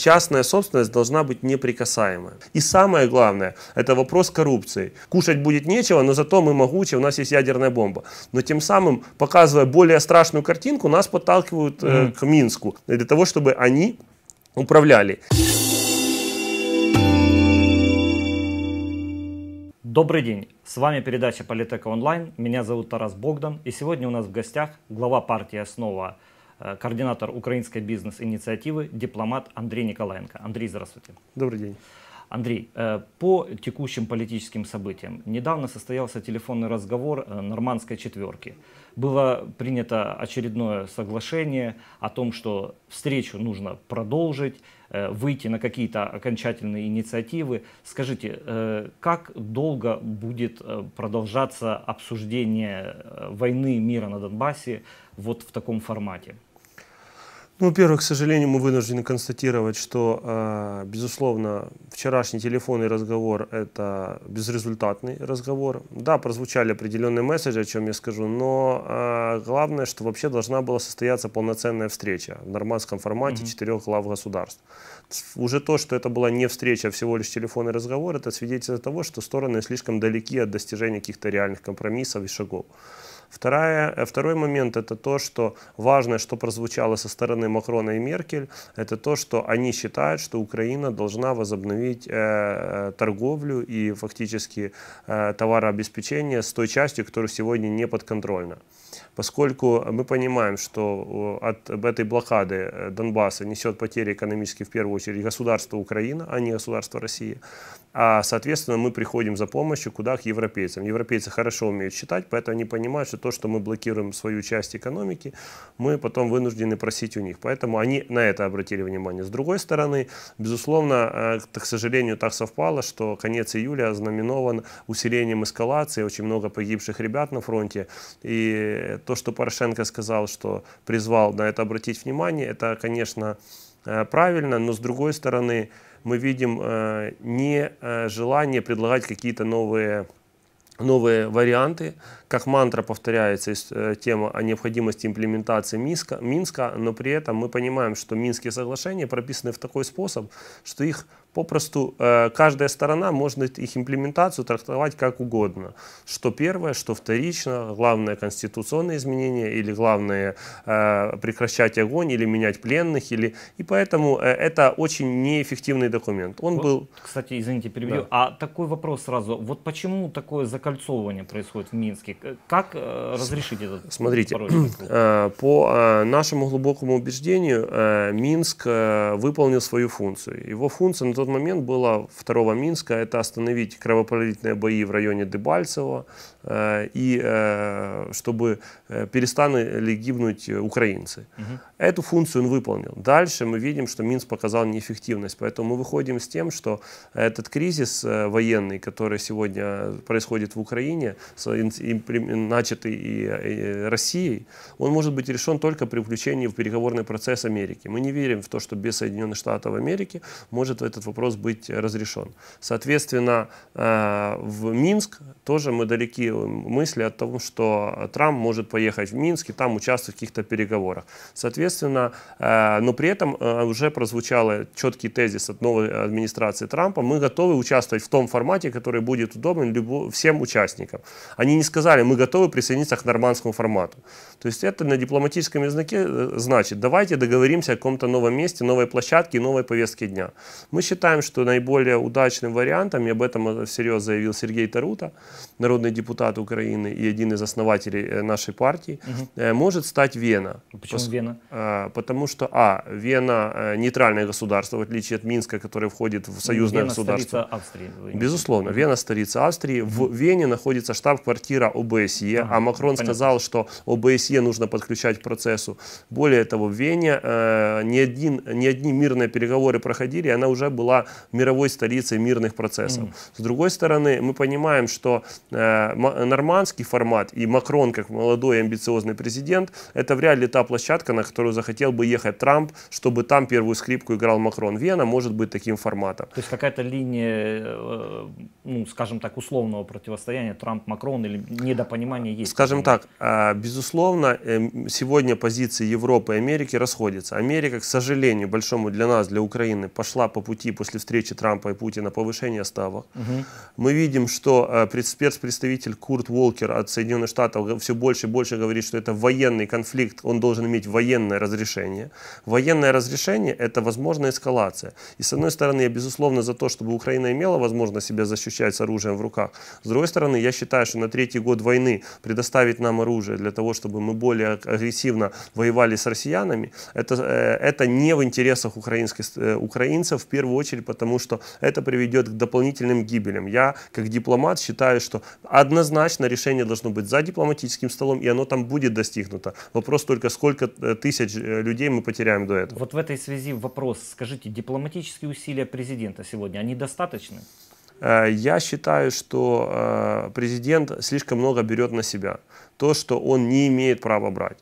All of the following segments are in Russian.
Частная собственность должна быть неприкасаемая. И самое главное, это вопрос коррупции. Кушать будет нечего, но зато мы могучие, у нас есть ядерная бомба. Но тем самым, показывая более страшную картинку, нас подталкивают э, к Минску для того, чтобы они управляли. Добрый день, с вами передача Политека онлайн, меня зовут Тарас Богдан и сегодня у нас в гостях глава партии «Основа», координатор украинской бизнес-инициативы, дипломат Андрей Николаенко. Андрей, здравствуйте. Добрый день. Андрей, э, по текущим политическим событиям. Недавно состоялся телефонный разговор э, нормандской четверки. Было принято очередное соглашение о том, что встречу нужно продолжить, э, выйти на какие-то окончательные инициативы. Скажите, как долго будет продолжаться обсуждение войны, мира на Донбассе вот в таком формате? Ну, во-первых, к сожалению, мы вынуждены констатировать, что, а, безусловно, вчерашний телефонный разговор – это безрезультатный разговор. Да, прозвучали определенные месседжи, о чем я скажу, но а, главное, что вообще должна была состояться полноценная встреча в нормандском формате mm-hmm. четырех глав государств. Уже то, что это была не встреча, а всего лишь телефонный разговор, это свидетельство того, что стороны слишком далеки от достижения каких-то реальных компромиссов и шагов. Вторая, э, второй момент это то, что важное, что прозвучало со стороны Макрона и Меркель, это то, что они считают, что Украина должна возобновить э, э торговлю и фактически э, товарообеспечение с той частью, которая сегодня не подконтрольна поскольку мы понимаем, что от этой блокады э, Донбасса несет потери экономические в первую очередь государство Украина, а не государство Россия. А, соответственно, мы приходим за помощью куда? К европейцам. Европейцы хорошо умеют считать, поэтому они понимают, что то, что мы блокируем свою часть экономики, мы потом вынуждены просить у них. Поэтому они на это обратили внимание. С другой стороны, безусловно, э, к сожалению, так совпало, что конец июля ознаменован усилением эскалации, очень много погибших ребят на фронте. И то, что Порошенко сказал, что призвал на это обратить внимание, это, конечно, э, правильно, но с другой стороны, мы видим э, не э, желание предлагать какие-то новые новые варианты. Как мантра повторяется тема о необходимости имплементации Минска, Минска, но при этом мы понимаем, что Минские соглашения прописаны в такой способ, что их попросту э, каждая сторона может их имплементацию трактовать как угодно. Что первое, что вторично, главное конституционные изменения или главное э, прекращать огонь или менять пленных. Или... И поэтому э, это очень неэффективный документ. Он вот, был... Кстати, извините, перебью. Да. А такой вопрос сразу. Вот почему такое закольцовывание происходит в Минске? Как разрешить этот Смотрите, по нашему глубокому убеждению Минск выполнил свою функцию. Его функция на тот момент было второго Минска, это остановить кровопролитные бои в районе Дебальцево, э, и э, чтобы э, перестали гибнуть украинцы. Угу. Эту функцию он выполнил. Дальше мы видим, что Минск показал неэффективность, поэтому мы выходим с тем, что этот кризис военный, который сегодня происходит в Украине, начатый и Россией, он может быть решен только при включении в переговорный процесс Америки. Мы не верим в то, что без Соединенных Штатов Америки может этот вопрос быть разрешен. Соответственно, э, в Минск тоже мы далеки мысли о том, что Трамп может поехать в Минск и там участвовать в каких-то переговорах. Соответственно, э, но при этом э, уже прозвучал четкий тезис от новой администрации Трампа, мы готовы участвовать в том формате, который будет удобен всем участникам. Они не сказали, мы готовы присоединиться к нормандскому формату. То есть это на дипломатическом языке значит, давайте договоримся о каком-то новом месте, новой площадке, новой повестке дня. Мы считаем, что наиболее удачным вариантом, и об этом всерьез заявил Сергей Тарута, народный депутат Украины и один из основателей э, нашей партии, угу. может стать Вена. Почему Пос... Вена? Потому что, а, Вена э, нейтральное государство, в отличие от Минска, которое входит в союзное Вена государство. столица Австрии. Безусловно, Вена столица Австрии. В Вене находится штаб-квартира ОБСЕ, а Макрон понятно. сказал, что ОБСЕ нужно подключать к процессу. Более того, в Вене э, ни, один, ни одни мирные переговоры проходили, она уже была мировой столицей мирных процессов. Mm. С другой стороны, мы понимаем, что э, нормандский формат и Макрон, как молодой амбициозный президент, это вряд ли та площадка, на которую захотел бы ехать Трамп, чтобы там первую скрипку играл Макрон. Вена может быть таким форматом. То есть какая-то линия, э, ну, скажем так, условного противостояния Трамп-Макрон или недопонимание есть. Скажем так, а, безусловно, эм, сегодня позиции Европы и Америки расходятся. Америка, к сожалению, большому для нас, для Украины, пошла по пути после встречи Трампа и Путина повышения ставок. Угу. Мы видим, что э, спецпредставитель Курт Волкер от Соединенных Штатов все больше и больше говорит, что это военный конфликт, он должен иметь военное разрешение. Военное разрешение – это возможная эскалация. И с одной стороны, я безусловно за то, чтобы Украина имела возможность себя защищать с оружием в руках. С другой стороны, я считаю, что на третий год войны предоставить нам оружие для того, чтобы мы более агрессивно воевали с россиянами, это, э, это не в интересах украинской, э, украинцев в первую очередь, потому что это приведет к дополнительным гибелям. Я, как дипломат, считаю, что однозначно решение должно быть за дипломатическим столом, и оно там будет достигнуто. Вопрос только, сколько э, тысяч людей мы потеряем до этого. Вот в этой связи вопрос. Скажите, дипломатические усилия президента сегодня, они достаточны? Я считаю, что президент слишком много берет на себя. То, что он не имеет права брать.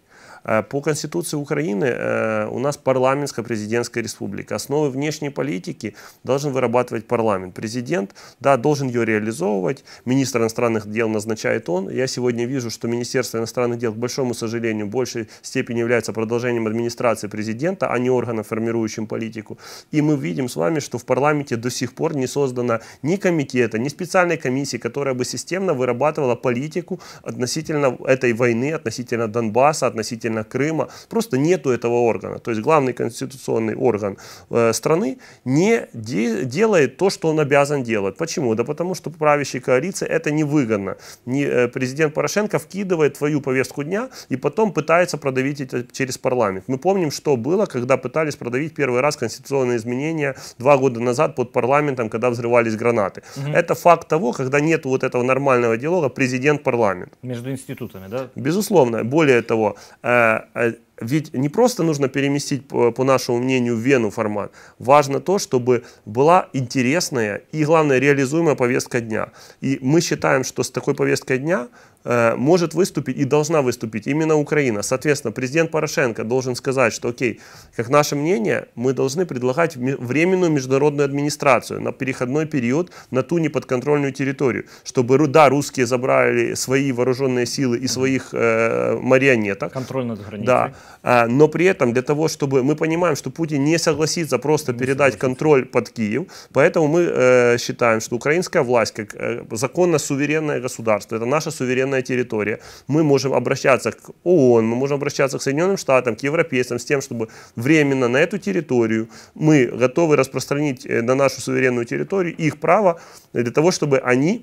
Э, по Конституции Украины э, у нас парламентско-президентская республика. Основы внешней политики должен вырабатывать парламент. Президент, да, должен ее реализовывать. Министр иностранных дел назначает он. Я сегодня вижу, что Министерство иностранных дел, к большому сожалению, в большей степени является продолжением администрации президента, а не органом, формирующим политику. И мы видим с вами, что в парламенте до сих пор не создано ни комитета, ни специальной комиссии, которая бы системно вырабатывала политику относительно этой войны, относительно Донбасса, относительно относительно Крыма. Просто нету этого органа. То есть главный конституционный орган э, страны не де делает то, что он обязан делать. Почему? Да потому что правящей коалиции это невыгодно. Не, э, президент Порошенко вкидывает твою повестку дня и потом пытается продавить это через парламент. Мы помним, что было, когда пытались продавить первый раз конституционные изменения два года назад под парламентом, когда взрывались гранаты. Угу. Это факт того, когда нет вот этого нормального диалога президент-парламент. Между институтами, да? Безусловно. Более того, э, ведь не просто нужно переместить, по нашему мнению, в Вену формат. Важно то, чтобы была интересная и, главное, реализуемая повестка дня. И мы считаем, что с такой повесткой дня Э, может выступить и должна выступить именно Украина. Соответственно, президент Порошенко должен сказать, что окей, как наше мнение, мы должны предлагать временную международную администрацию на переходной период на ту неподконтрольную территорию, чтобы, да, русские забрали свои вооруженные силы и своих э, марионеток. Контроль над границей. Да, э, но при этом для того, чтобы мы понимаем, что Путин не согласится просто не передать согласится. контроль под Киев, поэтому мы э, считаем, что украинская власть, как э, законно суверенное государство, это наша суверенная военная территория. Мы можем обращаться к ООН, мы можем обращаться к Соединенным Штатам, к европейцам с тем, чтобы временно на эту территорию мы готовы распространить э, на нашу суверенную территорию их право для того, чтобы они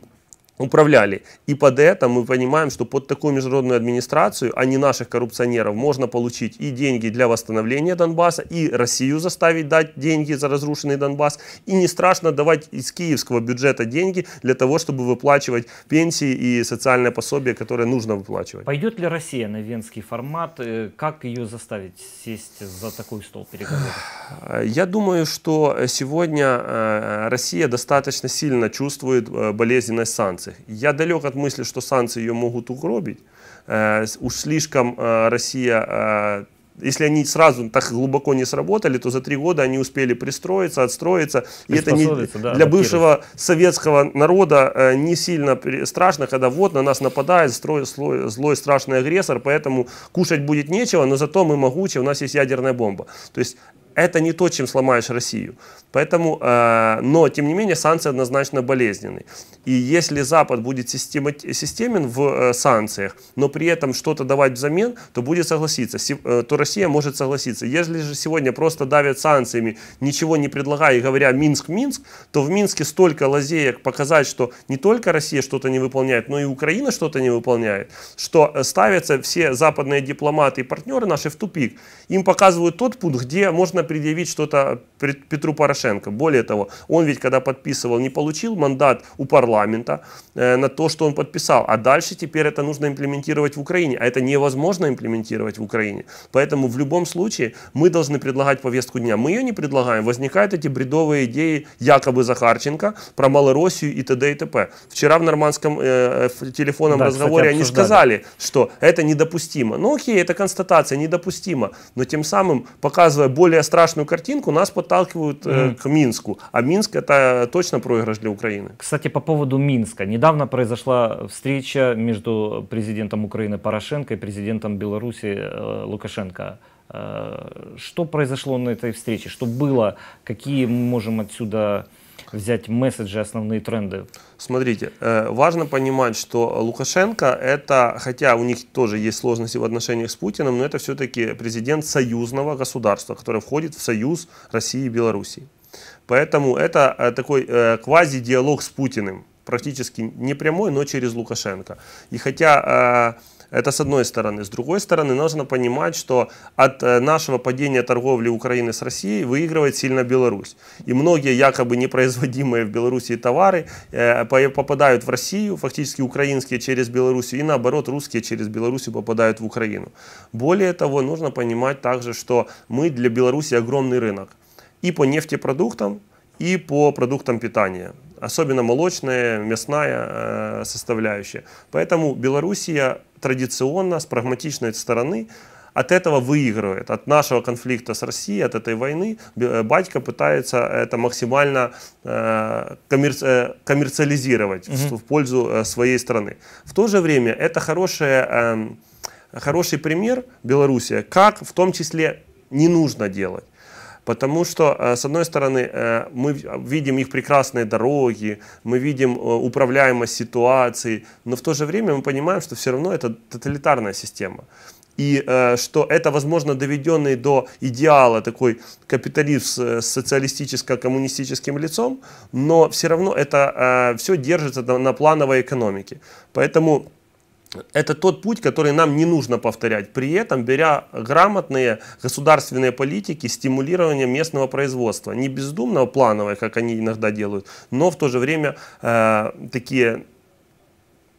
управляли. И под это мы понимаем, что под такую международную администрацию, а не наших коррупционеров, можно получить и деньги для восстановления Донбасса, и Россию заставить дать деньги за разрушенный Донбасс. И не страшно давать из киевского бюджета деньги для того, чтобы выплачивать пенсии и социальное пособие, которое нужно выплачивать. Пойдет ли Россия на венский формат? Э, как ее заставить сесть за такой стол переговоров? Я думаю, что сегодня э, Россия достаточно сильно чувствует э, болезненность санкций санкциях. Я далек от мысли, что санкции ее могут угробить. Э, уж слишком э, Россия э, если они сразу так глубоко не сработали, то за три года они успели пристроиться, отстроиться. И это не, да, для бывшего советского народа э, не сильно страшно, когда вот на нас нападает строй, слой, злой страшный агрессор, поэтому кушать будет нечего, но зато мы могучие, у нас есть ядерная бомба. То есть это не то, чем сломаешь Россию. Поэтому, э, но, тем не менее, санкции однозначно болезненны. И если Запад будет системен в э, санкциях, но при этом что-то давать взамен, то будет согласиться, э, то Россия может согласиться. Если же сегодня просто давят санкциями, ничего не предлагая и говоря «Минск, Минск», то в Минске столько лазеек показать, что не только Россия что-то не выполняет, но и Украина что-то не выполняет, что э, ставятся все западные дипломаты и партнеры наши в тупик. Им показывают тот пункт, где можно предъявить что-то Петру Порошенко. Более того, он ведь когда подписывал, не получил мандат у парламента э, на то, что он подписал. А дальше теперь это нужно имплементировать в Украине. А это невозможно имплементировать в Украине. Поэтому в любом случае мы должны предлагать повестку дня. Мы ее не предлагаем. Возникают эти бредовые идеи якобы Захарченко про Малороссию и т.д. и т.п. Вчера в нормандском э, в телефонном да, разговоре кстати, они сказали, что это недопустимо. Ну окей, это констатация, недопустимо. Но тем самым, показывая более страшную картинку, нас под подталкивают mm-hmm. к Минску. А Минск это точно проигрыш для Украины. Кстати, по поводу Минска. Недавно произошла встреча между президентом Украины Порошенко и президентом Беларуси э, Лукашенко. Что произошло на этой встрече? Что было? Какие мы можем отсюда взять месседжи, основные тренды? Смотрите, э, важно понимать, что Лукашенко это, хотя у них тоже есть сложности в отношениях с Путиным, но это все-таки президент союзного государства, которое входит в союз России и Белоруссии. Поэтому это э, такой э, квази-диалог с Путиным, практически не прямой, но через Лукашенко. И хотя это с одной стороны. С другой стороны, нужно понимать, что от э, нашего падения торговли Украины с Россией выигрывает сильно Беларусь. И многие якобы непроизводимые в Беларуси товары э, попадают в Россию, фактически украинские через Белоруссию, и наоборот, русские через Белоруссию попадают в Украину. Более того, нужно понимать также, что мы для Беларуси огромный рынок. И по нефтепродуктам, и по продуктам питания особенно молочная, мясная э, составляющая. Поэтому Белоруссия традиционно, с прагматичной стороны, от этого выигрывает. От нашего конфликта с Россией, от этой войны э, батька пытается это максимально э, коммерци э, коммерциализировать угу. в, в пользу э, своей страны. В то же время это хорошая, э, хороший пример Белоруссия, как в том числе не нужно делать. Потому что, э, с одной стороны, э, мы видим их прекрасные дороги, мы видим э, управляемость ситуации, но в то же время мы понимаем, что все равно это тоталитарная система. И что это, возможно, доведенный до идеала такой капитализм с социалистическо-коммунистическим лицом, но все равно это все держится на плановой экономике. Поэтому это тот путь, который нам не нужно повторять, при этом беря грамотные государственные политики стимулирования местного производства. Не бездумного, плановое, как они иногда делают, но в то же время э, такие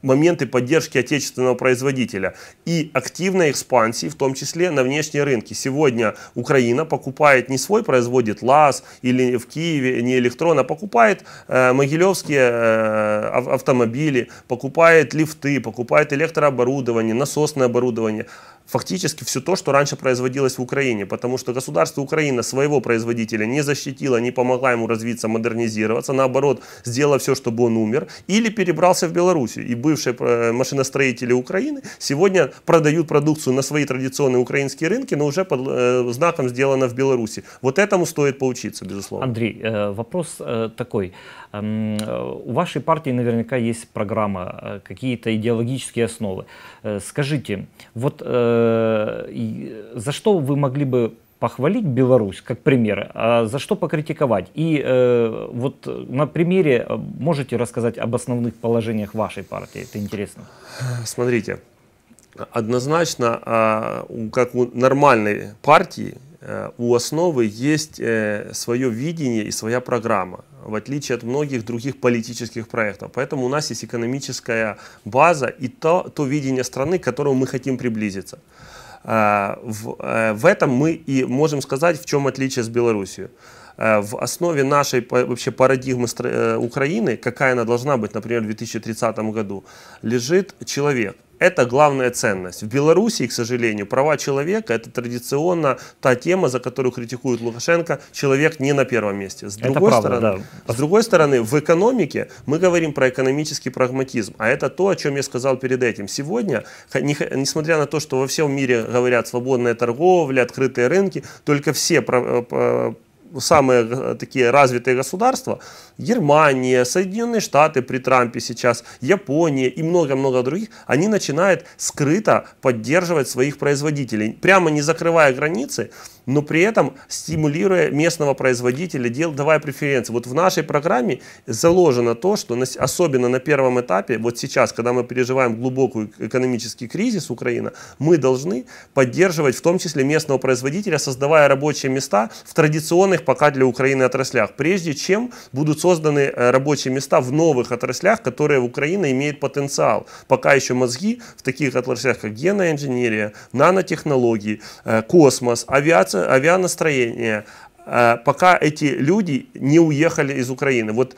моменты поддержки отечественного производителя и активной экспансии, в том числе на внешние рынки. Сегодня Украина покупает не свой, производит ЛАЗ или в Киеве не электрон, а покупает э, могилевские э, автомобили, покупает лифты, покупает электрооборудование, насосное оборудование фактически все то, что раньше производилось в Украине, потому что государство Украина своего производителя не защитило, не помогла ему развиться, модернизироваться, наоборот, сделала все, чтобы он умер, или перебрался в Белоруссию. И бывшие э, машиностроители Украины сегодня продают продукцию на свои традиционные украинские рынки, но уже под э, знаком сделано в Беларуси. Вот этому стоит поучиться, безусловно. Андрей, э, вопрос такой. Эм, у вашей партии наверняка есть программа, какие-то идеологические основы. Скажите, вот за что вы могли бы похвалить Беларусь как пример, а за что покритиковать? И э, вот на примере можете рассказать об основных положениях вашей партии? Это интересно. Смотрите, однозначно, а, как у нормальной партии, э, у основы есть э, свое видение и своя программа в отличие от многих других политических проектов. Поэтому у нас есть экономическая база и то, то видение страны, к которому мы хотим приблизиться. А, в, э, в этом мы и можем сказать, в чем отличие с Беларусью. Э, в основе нашей вообще парадигмы э, Украины, какая она должна быть, например, в 2030 году, лежит человек. Это главная ценность. В Беларуси, к сожалению, права человека это традиционно та тема, за которую критикует Лукашенко. Человек не на первом месте. С другой, правда, стороны, да. с другой стороны, в экономике мы говорим про экономический прагматизм. А это то, о чем я сказал перед этим. Сегодня, несмотря на то, что во всем мире говорят свободная торговля, открытые рынки, только все э, самые э, такие развитые государства, Германия, Соединенные Штаты при Трампе сейчас, Япония и много-много других, они начинают скрыто поддерживать своих производителей, прямо не закрывая границы, но при этом стимулируя местного производителя, дел, давая преференции. Вот в нашей программе заложено то, что особенно на первом этапе, вот сейчас, когда мы переживаем глубокий экономический кризис Украины, мы должны поддерживать в том числе местного производителя, создавая рабочие места в традиционных пока для Украины отраслях, прежде чем будут созданы э, рабочие места в новых отраслях, которые Украина имеет потенциал. Пока еще мозги в таких отраслях, как генная инженерия, нанотехнологии, э, космос, авиация, авианастроение, э, пока эти люди не уехали из Украины. Вот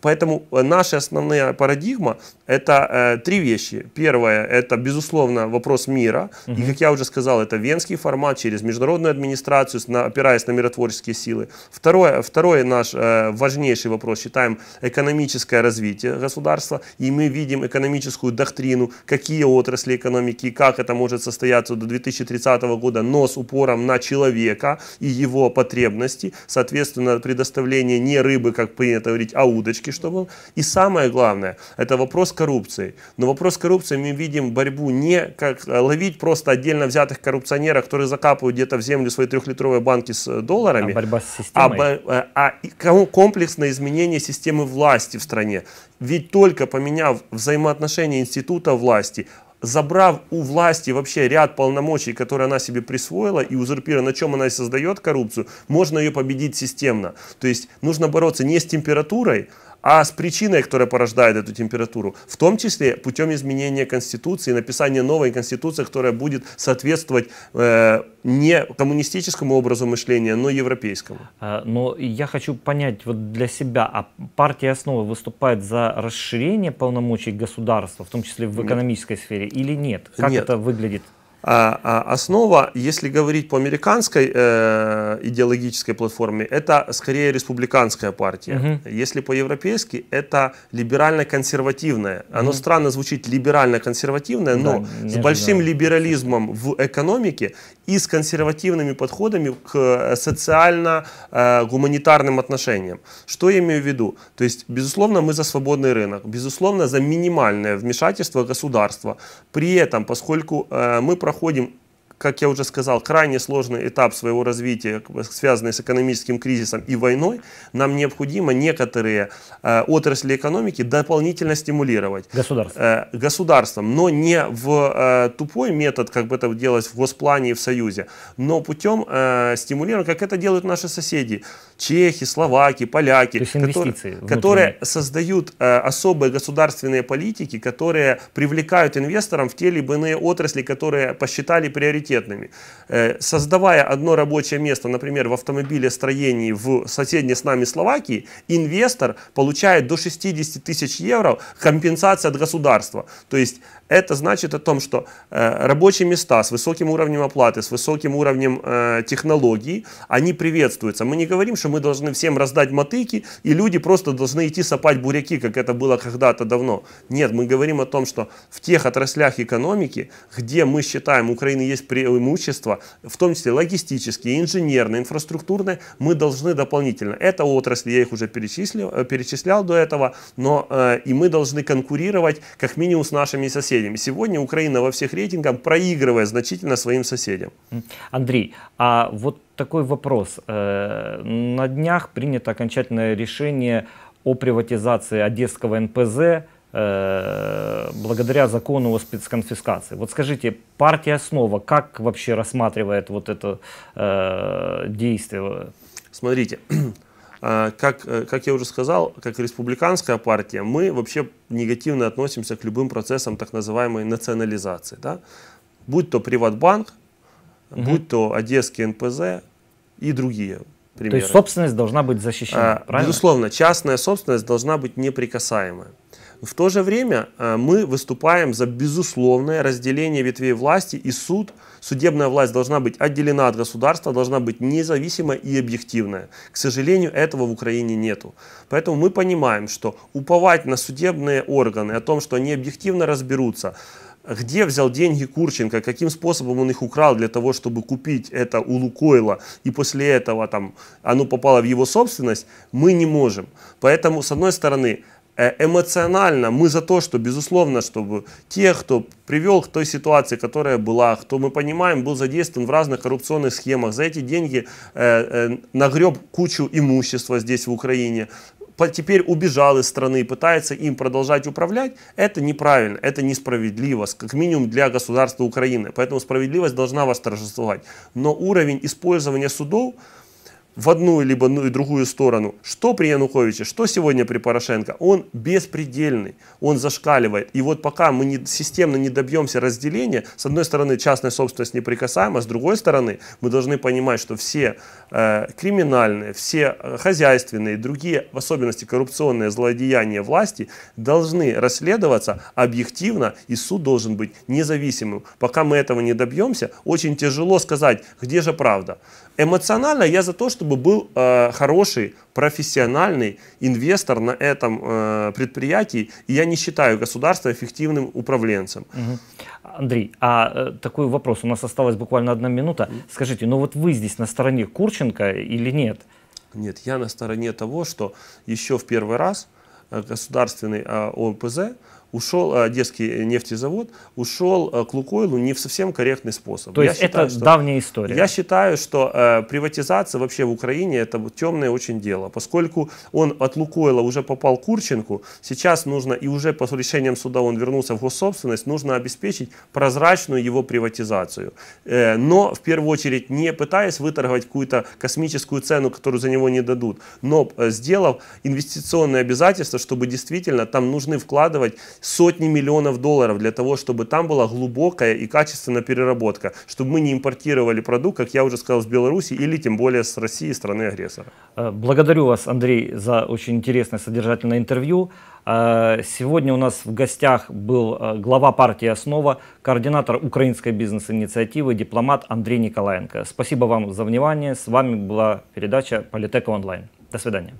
Поэтому э, наша основная парадигма – это э, три вещи. Первое – это, безусловно, вопрос мира. Угу. И, как я уже сказал, это венский формат через международную администрацию, на, опираясь на миротворческие силы. Второе, второй наш э, важнейший вопрос, считаем, экономическое развитие государства. И мы видим экономическую доктрину, какие отрасли экономики, как это может состояться до 2030 года, но с упором на человека и его потребности. Соответственно, предоставление не рыбы, как принято говорить, а удочки все-таки, что был. И самое главное, это вопрос коррупции. Но вопрос коррупции мы видим борьбу не как э, ловить просто отдельно взятых коррупционеров, которые закапывают где-то в землю свои трехлитровые банки с э, долларами. А борьба с системой. А, а, а комплексное изменение системы власти в стране. Ведь только поменяв взаимоотношения института власти, забрав у власти вообще ряд полномочий, которые она себе присвоила и узурпируя, на чем она и создает коррупцию, можно ее победить системно. То есть нужно бороться не с температурой, а с причиной, которая порождает эту температуру, в том числе путем изменения Конституции, написания новой Конституции, которая будет соответствовать э, не коммунистическому образу мышления, но европейскому. А, но я хочу понять вот для себя, а партия «Основа» выступает за расширение полномочий государства, в том числе в экономической нет. сфере, или нет? Как нет. это выглядит? А, а основа, если говорить по американской э, идеологической платформе, это скорее республиканская партия. Угу. Если по-европейски, это либерально-консервативная. Оно угу. странно звучит либерально-консервативное, но да, с большим знаю. либерализмом в экономике и с консервативными подходами к э, социально-гуманитарным э, отношениям. Что я имею в виду? То есть, безусловно, мы за свободный рынок, безусловно, за минимальное вмешательство государства. При этом, поскольку э, мы проходим как я уже сказал, крайне сложный этап своего развития, связанный с экономическим кризисом и войной, нам необходимо некоторые э, отрасли экономики дополнительно стимулировать. Государством. Э, государством, но не в э, тупой метод, как бы это делалось в Госплане и в Союзе, но путем э, стимулирования, как это делают наши соседи, чехи, словаки, поляки, которые, которые создают э, особые государственные политики, которые привлекают инвесторам в те либо иные отрасли, которые посчитали приоритетными приоритетными. Э, создавая одно рабочее место, например, в автомобилестроении в соседней с нами Словакии, инвестор получает до 60 тысяч евро компенсации от государства. То есть это значит о том, что э, рабочие места с высоким уровнем оплаты, с высоким уровнем э, технологий, они приветствуются. Мы не говорим, что мы должны всем раздать мотыки, и люди просто должны идти сапать буряки, как это было когда-то давно. Нет, мы говорим о том, что в тех отраслях экономики, где мы считаем, у Украины есть преимущества, в том числе логистические, инженерные, инфраструктурные, мы должны дополнительно. Это отрасли, я их уже перечислил, э, перечислял до этого, но э, и мы должны конкурировать как минимум с нашими соседями соседями. Сегодня Украина во всех рейтингах проигрывает значительно своим соседям. Андрей, а вот такой вопрос. Э, на днях принято окончательное решение о приватизации Одесского НПЗ э, благодаря закону о спецконфискации. Вот скажите, партия «Основа» как вообще рассматривает вот это э, действие? Смотрите, как, э, как я уже сказал, как республиканская партия, мы вообще негативно относимся к любым процессам так называемой национализации. Да? Будь то Приватбанк, угу. будь то Одесский НПЗ и другие примеры. То есть собственность должна быть защищена, а, правильно? Безусловно, частная собственность должна быть неприкасаемая. В то же время э, мы выступаем за безусловное разделение ветвей власти и суд. Судебная власть должна быть отделена от государства, должна быть независимая и объективная. К сожалению, этого в Украине нету. Поэтому мы понимаем, что уповать на судебные органы, о том, что они объективно разберутся, где взял деньги Курченко, каким способом он их украл для того, чтобы купить это у Лукойла, и после этого там, оно попало в его собственность, мы не можем. Поэтому, с одной стороны, эмоционально мы за то, что, безусловно, чтобы те, кто привел к той ситуации, которая была, кто, мы понимаем, был задействован в разных коррупционных схемах, за эти деньги э, э, нагреб кучу имущества здесь, в Украине, теперь убежал из страны, пытается им продолжать управлять, это неправильно, это несправедливо, как минимум для государства Украины. Поэтому справедливость должна восторжествовать. Но уровень использования судов в одну либо ну, и другую сторону. Что при Януковиче, что сегодня при Порошенко? Он беспредельный, он зашкаливает. И вот пока мы не, системно не добьемся разделения, с одной стороны частная собственность неприкасаема, с другой стороны мы должны понимать, что все э, криминальные, все э, хозяйственные, другие, в особенности коррупционные злодеяния власти должны расследоваться объективно и суд должен быть независимым. Пока мы этого не добьемся, очень тяжело сказать, где же правда. Эмоционально я за то, чтобы был э, хороший, профессиональный инвестор на этом э, предприятии, и я не считаю государство эффективным управленцем. Угу. Андрей, а э, такой вопрос, у нас осталась буквально одна минута. Скажите, ну вот вы здесь на стороне Курченко или нет? Нет, я на стороне того, что еще в первый раз э, государственный э, ОПЗ ушел, э, Одесский нефтезавод ушел э, к Лукойлу не в совсем корректный способ. То есть я это считаю, что, давняя история? Я считаю, что э, приватизация вообще в Украине это темное очень дело, поскольку он от Лукойла уже попал к Курченку, сейчас нужно, и уже по решениям суда он вернулся в госсобственность, нужно обеспечить прозрачную его приватизацию. Э, но в первую очередь не пытаясь выторговать какую-то космическую цену, которую за него не дадут, но э, сделав инвестиционные обязательства, чтобы действительно там нужны вкладывать сотни миллионов долларов для того, чтобы там была глубокая и качественная переработка, чтобы мы не импортировали продукт, как я уже сказал, с Беларуси или тем более с России, страны-агрессора. Э, благодарю вас, Андрей, за очень интересное содержательное интервью. Э, сегодня у нас в гостях был э, глава партии «Основа», координатор украинской бизнес-инициативы, дипломат Андрей Николаенко. Спасибо вам за внимание. С вами была передача «Политека онлайн». До свидания.